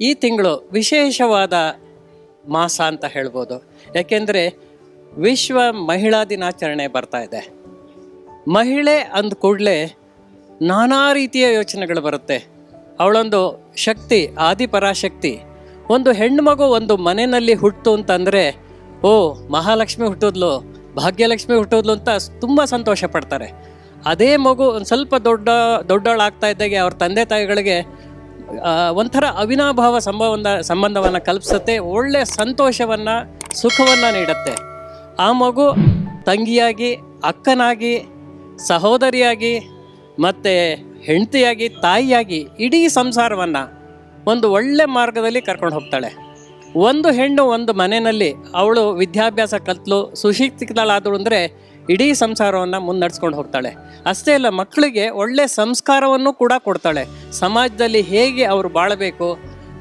ಈ ತಿಂಗಳು ವಿಶೇಷವಾದ ಮಾಸ ಅಂತ ಹೇಳ್ಬೋದು. ಯಾಕೆಂದರೆ ವಿಶ್ವ ಮಹಿಳಾ ದಿನಾಚರಣೆ ಬರ್ತಾ ಇದೆ. ಮಹಿಳೆ ಅಂದ ಕೂಡಲೇ ನಾನಾ ರೀತಿಯ ಯೋಚನೆಗಳು ಬರುತ್ತೆ. ಅವಳೊಂದು ಶಕ್ತಿ, ಆದಿಪರಾಶಕ್ತಿ, ಒಂದು ಹೆಣ್ಣು ಮಗು ಒಂದು ಮನೆಯಲ್ಲಿ ಹುಟ್ಟು ಅಂತಂದರೆ, ಓ, ಮಹಾಲಕ್ಷ್ಮಿ ಹುಟ್ಟಿದ್ಲು, ಭಾಗ್ಯಲಕ್ಷ್ಮಿ ಹುಟ್ಟಿದ್ಲು ಅಂತ ತುಂಬ ಸಂತೋಷ ಪಡ್ತಾರೆ. ಅದೇ ಮಗು ಒಂದು ಸ್ವಲ್ಪ ದೊಡ್ಡ, ದೊಡ್ಡವಳಾಗ್ತಾ ಇದ್ದಾಗೆ ಅವ್ರ ತಂದೆ ತಾಯಿಗಳಿಗೆ ಒಂಥರ ಅವಿನಾಭಾವ ಸಂಬಂಧ ಸಂಬಂಧವನ್ನು ಕಲ್ಪಿಸುತ್ತೆ ಒಳ್ಳೆಯ ಸಂತೋಷವನ್ನು, ಸುಖವನ್ನು ನೀಡುತ್ತೆ. ಆ ಮಗು ತಂಗಿಯಾಗಿ, ಅಕ್ಕನಾಗಿ, ಸಹೋದರಿಯಾಗಿ, ಮತ್ತು ಹೆಂಡತಿಯಾಗಿ, ತಾಯಿಯಾಗಿ ಇಡೀ ಸಂಸಾರವನ್ನು ಒಂದು ಒಳ್ಳೆ ಮಾರ್ಗದಲ್ಲಿ ಕರ್ಕೊಂಡು ಹೋಗ್ತಾಳೆ. ಒಂದು ಹೆಣ್ಣು ಒಂದು ಮನೆಯಲ್ಲಿ ಅವಳು ವಿದ್ಯಾಭ್ಯಾಸ ಕಲ್ತಲು, ಸುಶಿಕ್ಷಿತಳಾದಳು ಅಂದರೆ ಇಡೀ ಸಂಸಾರವನ್ನು ಮುನ್ನಡೆಸ್ಕೊಂಡು ಹೋಗ್ತಾಳೆ. ಅಷ್ಟೇ ಅಲ್ಲ, ಮಕ್ಕಳಿಗೆ ಒಳ್ಳೆ ಸಂಸ್ಕಾರವನ್ನು ಕೂಡ ಕೊಡ್ತಾಳೆ. ಸಮಾಜದಲ್ಲಿ ಹೇಗೆ ಅವರು ಬಾಳಬೇಕು,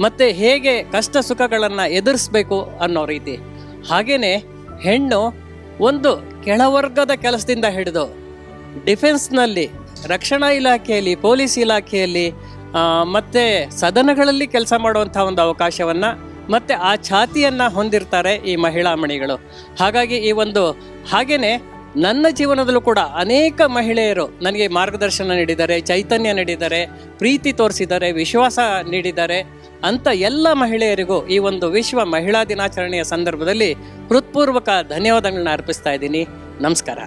ಮತ್ತು ಹೇಗೆ ಕಷ್ಟ ಸುಖಗಳನ್ನು ಎದುರಿಸ್ಬೇಕು ಅನ್ನೋ ರೀತಿ. ಹಾಗೆಯೇ ಹೆಣ್ಣು ಒಂದು ಕೆಳವರ್ಗದ ಕೆಲಸದಿಂದ ಹಿಡಿದು ಡಿಫೆನ್ಸ್ನಲ್ಲಿ, ರಕ್ಷಣಾ ಇಲಾಖೆಯಲ್ಲಿ, ಪೊಲೀಸ್ ಇಲಾಖೆಯಲ್ಲಿ ಮತ್ತು ಸದನಗಳಲ್ಲಿ ಕೆಲಸ ಮಾಡುವಂಥ ಒಂದು ಅವಕಾಶವನ್ನು ಮತ್ತು ಆ ಛಾತಿಯನ್ನು ಹೊಂದಿರ್ತಾರೆ ಈ ಮಹಿಳಾ ಮಣಿಗಳು. ಹಾಗಾಗಿ ಈ ಒಂದು ಹಾಗೆಯೇ ನನ್ನ ಜೀವನದಲ್ಲೂ ಕೂಡ ಅನೇಕ ಮಹಿಳೆಯರು ನನಗೆ ಮಾರ್ಗದರ್ಶನ ನೀಡಿದ್ದಾರೆ, ಚೈತನ್ಯ ನೀಡಿದ್ದಾರೆ, ಪ್ರೀತಿ ತೋರಿಸಿದ್ದಾರೆ, ವಿಶ್ವಾಸ ನೀಡಿದ್ದಾರೆ ಅಂತ ಎಲ್ಲ ಮಹಿಳೆಯರಿಗೂ ಈ ಒಂದು ವಿಶ್ವ ಮಹಿಳಾ ದಿನಾಚರಣೆಯ ಸಂದರ್ಭದಲ್ಲಿ ಹೃತ್ಪೂರ್ವಕ ಧನ್ಯವಾದಗಳನ್ನ ಅರ್ಪಿಸ್ತಾ ಇದ್ದೀನಿ. ನಮಸ್ಕಾರ.